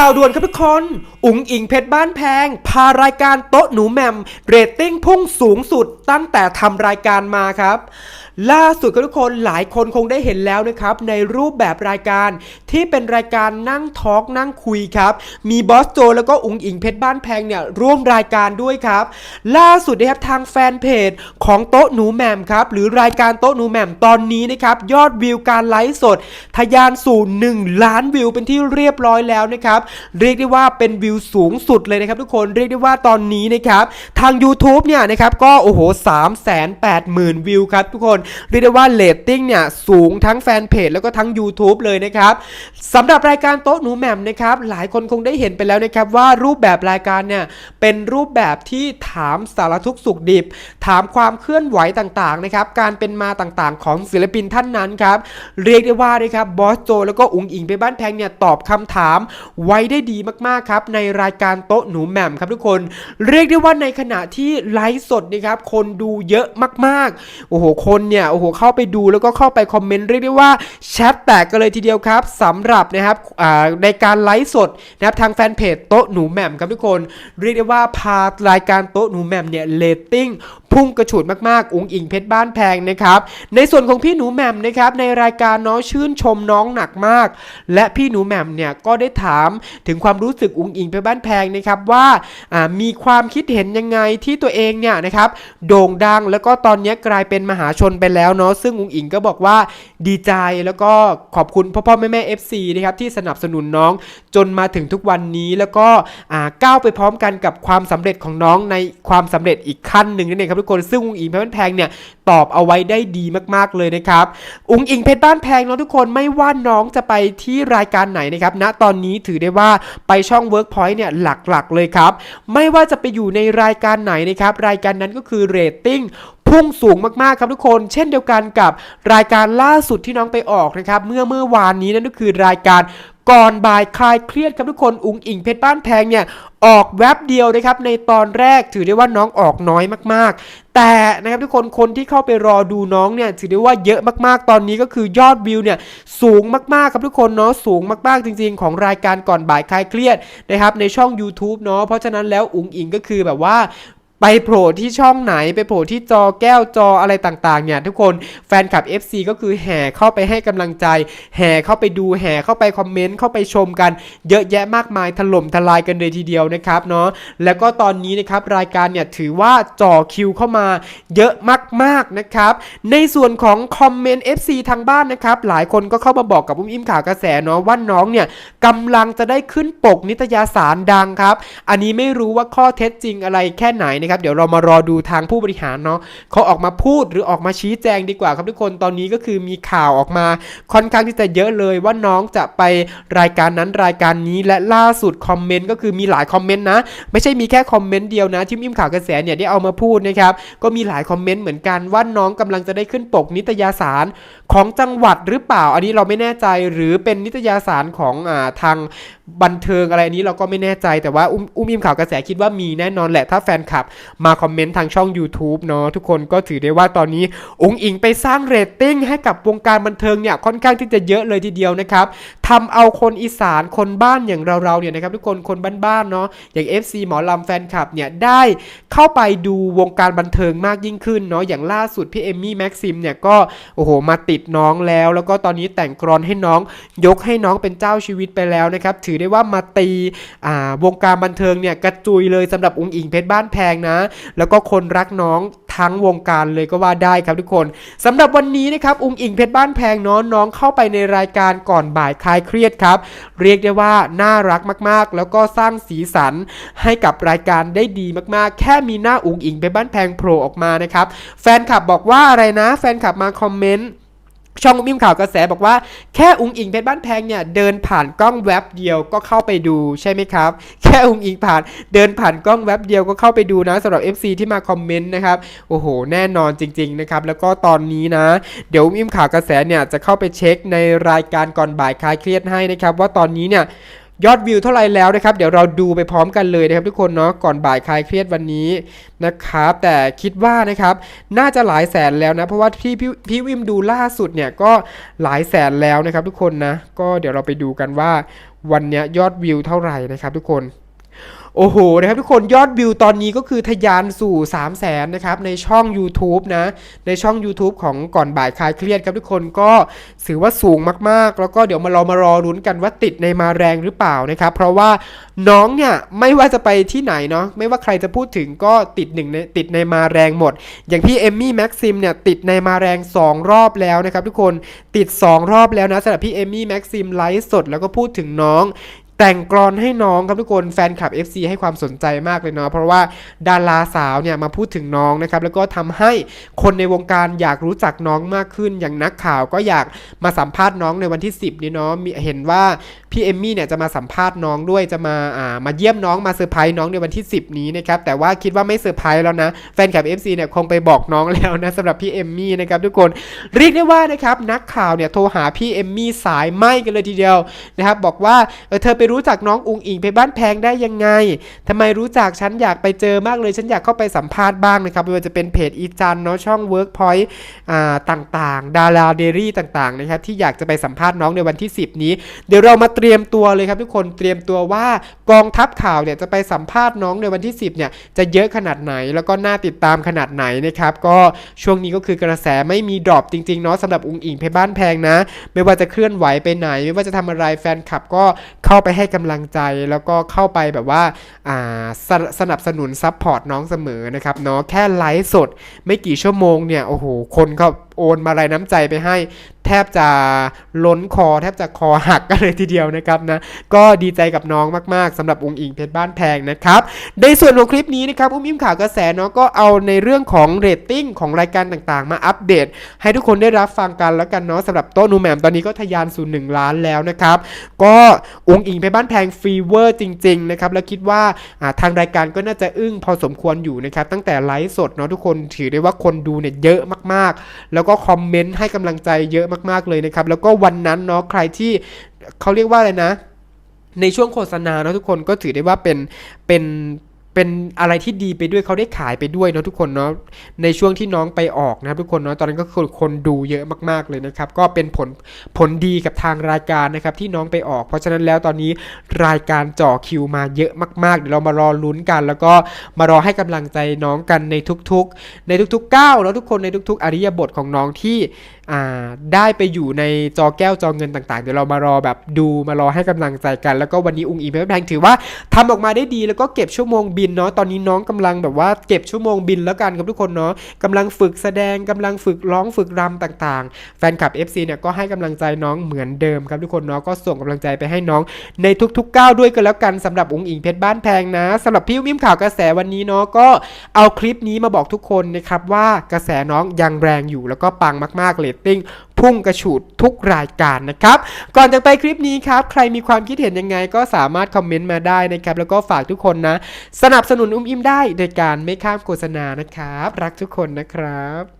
ข่าวด่วนครับทุกคน อุ๋งอิงเพชรบ้านแพง พารายการโต๊ะหนูแหมม เรตติ้งพุ่งสูงสุดตั้งแต่ทำรายการมาครับ ล่าสุดครับทุกคนหลายคนคงได้เห็นแล้วนะครับ ในรูปแบบรายการที่เป็นรายการนั่งทอล์กนั่งคุยครับ มีบอสโจแล้วก็อุ๋งอิงเพชรบ้านแพงเนี่ยร่วมรายการด้วยครับ ล่าสุดนะครับทางแฟนเพจของโต๊ะหนูแหม่มครับหรือรายการโต๊ะหนูแหม่มตอนนี้นะครับยอดวิวการไลฟ์สด ทะยานสู่1ล้านวิวเป็นที่เรียบร้อยแล้วนะครับเรียกได้ว่าเป็นวิวสูงสุดเลยนะครับทุกคนเรียกได้ว่าตอนนี้นะครับทาง YouTube เนี่ยนะครับก็โอ้โห3 8 0 0 0 0 วิวครับทุกคนเรียกได้ว่าเรตติ้งเนี่ยสูงทั้งแฟนเพจแล้วก็ทั้ง YouTube เลยนะครับสำหรับรายการโต๊ะหนูแหม่มนะครับหลายคนคงได้เห็นไปแล้วนะครับว่ารูปแบบรายการเนี่ยเป็นรูปแบบที่ถามสารทุกสุขดิบ ถามความเคลื่อนไหวต่างๆนะครับการเป็นมาต่างๆ ของศิลปินท่านนั้นครับเรียกได้ว่านะครับบอสโจแล้วก็อุ๋งอิงไปบ้านแพงเนี่ยตอบคำถามไว้ได้ดีมากๆครับในรายการโต๊ะหนูแหม่มครับทุกคน เรียกได้ว่าในขณะที่ไลฟ์สดนะครับคนดูเยอะมากๆโอ้โหคนเนี่ยโอ้โหเข้าไปดูแล้วก็เข้าไปคอมเมนต์เรียกได้ว่าแชทแตกกันเลยทีเดียวครับสำหรับนะครับในการไลฟ์สดนะครับทางแฟนเพจโต๊ะหนูแหม่มครับทุกคน เรียกได้ว่าพารายการโต๊ะหนูแหม่มเนี่ยเรตติ้งพุ่งกระฉูดมากๆ อุงอิงเพชรบ้านแพงนะครับ ในส่วนของพี่หนูแหม่มนะครับในรายการน้องชื่นชมน้องหนักมาก และพี่หนูแหม่มเนี่ยก็ได้ถามถึงความรู้สึกอุงอิงเพชรบ้านแพงนะครับว่ามีความคิดเห็นยังไงที่ตัวเองเนี่ยนะครับโด่งดังแล้วก็ตอนนี้กลายเป็นมหาชนไปแล้วเนาะซึ่งอุงอิงก็บอกว่าดีใจแล้วก็ขอบคุณพ่อพ่อแม่แม่ FC นะครับที่สนับสนุนน้องจนมาถึงทุกวันนี้แล้วก็ก้าวไปพร้อมกันกับความสำเร็จของน้องในความสำเร็จอีกขั้นหนึ่งนั่นเองครับทุกคนซึ่งอุงอิงเพชรบ้านแพงเนี่ยตอบเอาไว้ได้ดีมาก ๆ เลยนะครับอุงอิงเพชรบ้านแพงเนาะทุกคนไม่ว่าน้องจะไปที่รายการไหนนะครับณตอนนี้ถือได้ว่าไปช่อง Workpoint เนี่ยหลักๆเลยครับ ไม่ว่าจะไปอยู่ในรายการไหนนะครับรายการนั้นก็คือเรตติ้ง พุ่งสูงมากๆครับทุกคน เช่นเดียวกันกับรายการล่าสุดที่น้องไปออกนะครับเมื่อเมื่อวานนี้นั่นก็คือรายการก่อนบ่ายคลายเครียดครับทุกคนอุ๋งอิงเพชรบ้านแพงเนี่ยออกแวบเดียวนะครับในตอนแรกถือได้ว่าน้องออกน้อยมากๆ แต่นะครับทุกคนคนที่เข้าไปรอดูน้องเนี่ยถือได้ว่าเยอะมากๆ ตอนนี้ก็คือยอดวิวเนี่ยสูงมากๆครับทุกคนเนาะสูงมากๆจริง ๆ ของรายการก่อนบ่ายคลายเครียดนะครับในช่อง YouTube เนาะเพราะฉะนั้นแล้วอุ๋งอิงก็คือแบบว่า ไปโผล่ที่ช่องไหนไปโผล่ที่จอแก้วจออะไรต่างๆเนี่ยทุกคนแฟนคลับ FC ก็คือแห่เข้าไปให้กำลังใจ แห่เข้าไปดูแห่เข้าไปคอมเมนต์เข้าไปชมกัน เยอะแยะมากมายถล่มทลายกันเลยทีเดียวนะครับเนาะแล้วก็ตอนนี้นะครับรายการเนี่ยถือว่าจ่อคิวเข้ามาเยอะมากๆนะครับในส่วนของคอมเมนต์ FC ทางบ้านนะครับหลายคนก็เข้ามาบอกกับอุ้มอิมข่าวกระแสเนาะว่าน้องเนี่ยกำลังจะได้ขึ้นปกนิตยสารดังครับอันนี้ไม่รู้ว่าข้อเท็จจริงอะไรแค่ไหนนะครับเดี๋ยวเรามารอดูทางผู้บริหารเนาะเขาออกมาพูดหรือออกมาชี้แจงดีกว่าครับทุกคนตอนนี้ก็คือมีข่าวออกมาค่อนข้างที่จะเยอะเลยว่าน้องจะไปรายการนั้นรายการนี้และล่าสุดคอมเมนต์ก็คือมีหลายคอมเมนต์นะไม่ใช่มีแค่คอมเมนต์เดียวนะที่อิ่มข่าวกระแสเนี่ยได้เอามาพูดนะครับก็มีหลายคอมเมนต์เหมือนกันว่าน้องกำลังจะได้ขึ้นปกนิตยสารของจังหวัดหรือเปล่า อันนี้เราไม่แน่ใจหรือเป็นนิตยสารของอทาง บันเทิงอะไรนี้เราก็ไม่แน่ใจแต่ว่าอุ้มอุ้มอิ่มข่าวกระแสคิดว่ามีแน่นอนแหละถ้าแฟนคลับ มาคอมเมนต์ทางช่อง YouTube เนาะทุกคนก็ถือได้ว่าตอนนี้องค์อิงไปสร้างเรตติ้งให้กับวงการบันเทิงเนี่ยค่อนข้างที่จะเยอะเลยทีเดียวนะครับทำเอาคนอีสานคนบ้านอย่างเราๆเนี่ยนะครับทุกคนคนบ้านๆเนาะอย่าง FC หมอลำแฟนคลับเนี่ยได้เข้าไปดูวงการบันเทิงมากยิ่งขึ้นเนาะอย่างล่าสุดพี่เอมมี่แม็กซิมเนี่ยก็โอ้โหมาติดน้องแล้ว แล้วก็ตอนนี้แต่งกรอนให้น้องยกให้น้องเป็นเจ้าชีวิตไปแล้วนะครับถือได้ว่ามาตีอ่าวงการบันเทิงเนี่ยกระจุยเลยสำหรับองค์อิงเพชรบ้านแพงนะ แล้วก็คนรักน้องทั้งวงการเลยก็ว่าได้ครับทุกคนสำหรับวันนี้นะครับองค์อิงเพชรบ้านแพงเนาะน้องเข้าไปในรายการก่อนบ่ายคลายเครียดครับ เรียกได้ว่าน่ารักมากๆ แล้วก็สร้างสีสันให้กับรายการได้ดีมากๆ แค่มีหน้าองค์อิงเพชรบ้านแพงโผล่ออกมานะครับแฟนคลับบอกว่าอะไรนะ แฟนคลับมาคอมเมนต์ ช่องมิมข่าวกระแสบอกว่าแค่อุงอิงเพชรบ้านแพงเนี่ยเดินผ่านกล้องแว็บเดียวก็เข้าไปดูใช่ไหมครับ แค่อุงอิงผ่านเดินผ่านกล้องแว็บเดียวก็เข้าไปดูนะสำหรับ FC ที่มาคอมเมนต์นะครับโอ้โห แน่นอนจริงๆนะครับแล้วก็ตอนนี้นะ เดี๋ยวมิมข่าวกระแสเนี่ยจะเข้าไปเช็คในรายการก่อนบ่ายคลายเครียดให้นะครับว่าตอนนี้เนี่ย ยอดวิวเท่าไรแล้วนะครับ เดี๋ยวเราดูไปพร้อมกันเลยนะครับทุกคนเนาะก่อนบ่ายคลายเครียดวันนี้นะครับ แต่คิดว่านะครับน่าจะหลายแสนแล้วนะ เพราะว่าที่พี่พี่วิมดูล่าสุดเนี่ยก็หลายแสนแล้วนะครับทุกคนนะ ก็เดี๋ยวเราไปดูกันว่าวันนี้ยยอดวิวเท่าไหร่นะครับทุกคน โอ้โหนะครับทุกคนยอดวิวตอนนี้ก็คือทะยานสู่ 3 0 0แสนนะครับในช่อง YouTube นะ ในช่อง YouTube ของก่อนบ่ายคลายเครียดครับทุกคนก็ถือว่าสูงมากๆ แล้วก็เดี๋ยวมาเรามารอรุ้นกันว่าติดในมาแรงหรือเปล่านะครับ เพราะว่าน้องเนี่ย ไม่ว่าจะไปที่ไหนเนาะไม่ว่าใครจะพูดถึงก็ติดหนึ่งในติดในมาแรงหมด อย่างพี่เอมมี่แม็กซิมเนี่ยติดในมาแรง 2 รอบแล้วนะครับทุกคนติด 2 รอบแล้วนะสำหรับพี่เอมมี่แม็กซิมไลฟ์สดแล้วก็พูดถึงน้อง แต่งกรอนให้น้องครับทุกคนแฟนคลับ FC ให้ความสนใจมากเลยเนาะเพราะว่าดาราสาวเนี่ยมาพูดถึงน้องนะครับแล้วก็ทำให้คนในวงการอยากรู้จักน้องมากขึ้น อย่างนักข่าวก็อยากมาสัมภาษณ์น้องในวันที่ 10นี้เนาะมีเห็นว่าพี่เอมมี่เนี่ยจะมาสัมภาษณ์น้องด้วยจะมาอ่ามาเยี่ยมน้องมาเซอร์ไพรส์น้องในวันที่ 10 นี้นะครับแต่ว่าคิดว่าไม่เซอร์ไพรส์แล้วนะแฟนคลับ FC เนี่ยคงไปบอกน้องแล้วนะสำหรับพี่เอมมี่นะครับทุกคนเรียกได้ว่านะครับนักข่าวเนี่ยโทรหาพี่เอมมี่สายไหมกันเลยทีเดียวนะครับบอกว่าเออเธอไปรู้จักน้องอุงอิงไปบ้านแพงได้ยังไงทำไมรู้จักฉันอยากไปเจอมากเลยฉันอยากเข้าไปสัมภาษณ์บ้างนะครับไม่ว่าจะเป็นเพจอีจันเนาะช่อง Workpoint อ่าต่างๆ ดาราเดรี่ต่างๆนะครับที่อยากจะไปสัมภาษณ์น้องในวันที่ 10 นี้ เดี๋ยวเรามาเตรียมตัวเลยครับทุกคนเตรียมตัวว่ากองทัพข่าวเนี่ยจะไปสัมภาษณ์น้องในวันที่ 10เนี่ยจะเยอะขนาดไหนแล้วก็น่าติดตามขนาดไหนนะครับก็ช่วงนี้ก็คือกระแสไม่มีดรอปจริงๆเนาะสำหรับอุงอิงเพบ้านแพงนะ ไม่ว่าจะเคลื่อนไหวไปไหน ไม่ว่าจะทำอะไรแฟนคลับก็เข้าไปให้กำลังใจแล้วก็เข้าไปแบบว่าาสนสนับสนุนซัพพอร์ตน้องเสมอนะครับเนาะแค่ไลฟ์สดไม่กี่ชั่วโมงเนี่ยโอ้โหคนเขา โอนมาลายน้ำใจไปให้ แทบจะล้นคอ แทบจะคอหักกันเลยทีเดียวนะครับนะก็ดีใจกับน้องมากๆสำหรับองค์อิงเพชรบ้านแพงนะครับในส่วนของคลิปนี้นะครับอุ้มยิ้มข่าวกระแสเนาะก็เอาในเรื่องของเรตติ้งของรายการต่างๆ มาอัปเดต ให้ทุกคนได้รับฟังกันแล้วกันเนาะสำหรับโต๊ะนูแหม่มตอนนี้ก็ทะยานสู่1ล้านแล้วนะครับก็องค์อิงเพชรบ้านแพงฟีเวอร์จริงๆนะครับแล้วคิดว่าทางรายการก็น่าจะอึ้งพอสมควรอยู่นะครับตั้งแต่ไลฟ์สดเนาะทุกคนถือได้ว่าคนดูเนี่ยเยอะมากๆ แล้วก็คอมเมนต์ให้กำลังใจเยอะมากๆเลยนะครับ แล้วก็วันนั้นเนาะใครที่เขาเรียกว่าอะไรนะ ในช่วงโฆษณาเนาะทุกคนก็ถือได้ว่าเป็นเป็น เป็นอะไรที่ดีไปด้วยเขาได้ขายไปด้วยเนาะทุกคนเนาะในช่วงที่น้องไปออกนะครับทุกคนเนาะตอนนั้นก็คือคนดูเยอะมากๆเลยนะครับ ก็เป็นผลผลดีกับทางรายการนะครับที่น้องไปออก เพราะฉะนั้นแล้วตอนนี้รายการจ่อคิวมาเยอะมากๆเดี๋ยวเรามารอลุ้นกัน แล้วก็มารอให้กำลังใจน้องกันในทุกๆ ในทุกๆก้าวแล้วทุกคนในทุก ๆ อริยบทของน้องที่อ่าได้ไปอยู่ในจอแก้วจอเงินต่างๆ เดี๋ยวเรามารอแบบดูมารอให้กำลังใจกัน แล้วก็วันนี้อุ้งอิงเพชรแพงถือว่าทำออกมาได้ดีแล้วก็เก็บชั่วโมงบินเนาะตอนนี้น้องกำลังแบบว่าเก็บชั่วโมงบินแล้วกันครับทุกคนเนาะกำลังฝึกแสดงกำลังฝึกร้องฝึกรำต่างๆ แฟนคลับ FC เนี่ยก็ให้กำลังใจน้องเหมือนเดิมครับทุกคนเนาะก็ส่งกำลังใจไปให้น้องในทุกๆก้าวด้วยกันแล้วกันสำหรับอุ้งอิงเพชรบ้านแพงนะสำหรับพี่มิมข่าวกระแสวันนี้เนาะก็เอาคลิปนี้มาบอกทุกคนนะครับว่ากระแสน้องยังแรงอยู่แล้วก็ปังมากๆเรตติ้ง พุ่งกระฉูดทุกรายการนะครับ ก่อนจะไปคลิปนี้ครับ ใครมีความคิดเห็นยังไงก็สามารถคอมเมนต์มาได้นะครับ แล้วก็ฝากทุกคนนะ สนับสนุนอุ้มอิมได้โดยการไม่ข้ามโฆษณานะครับ รักทุกคนนะครับ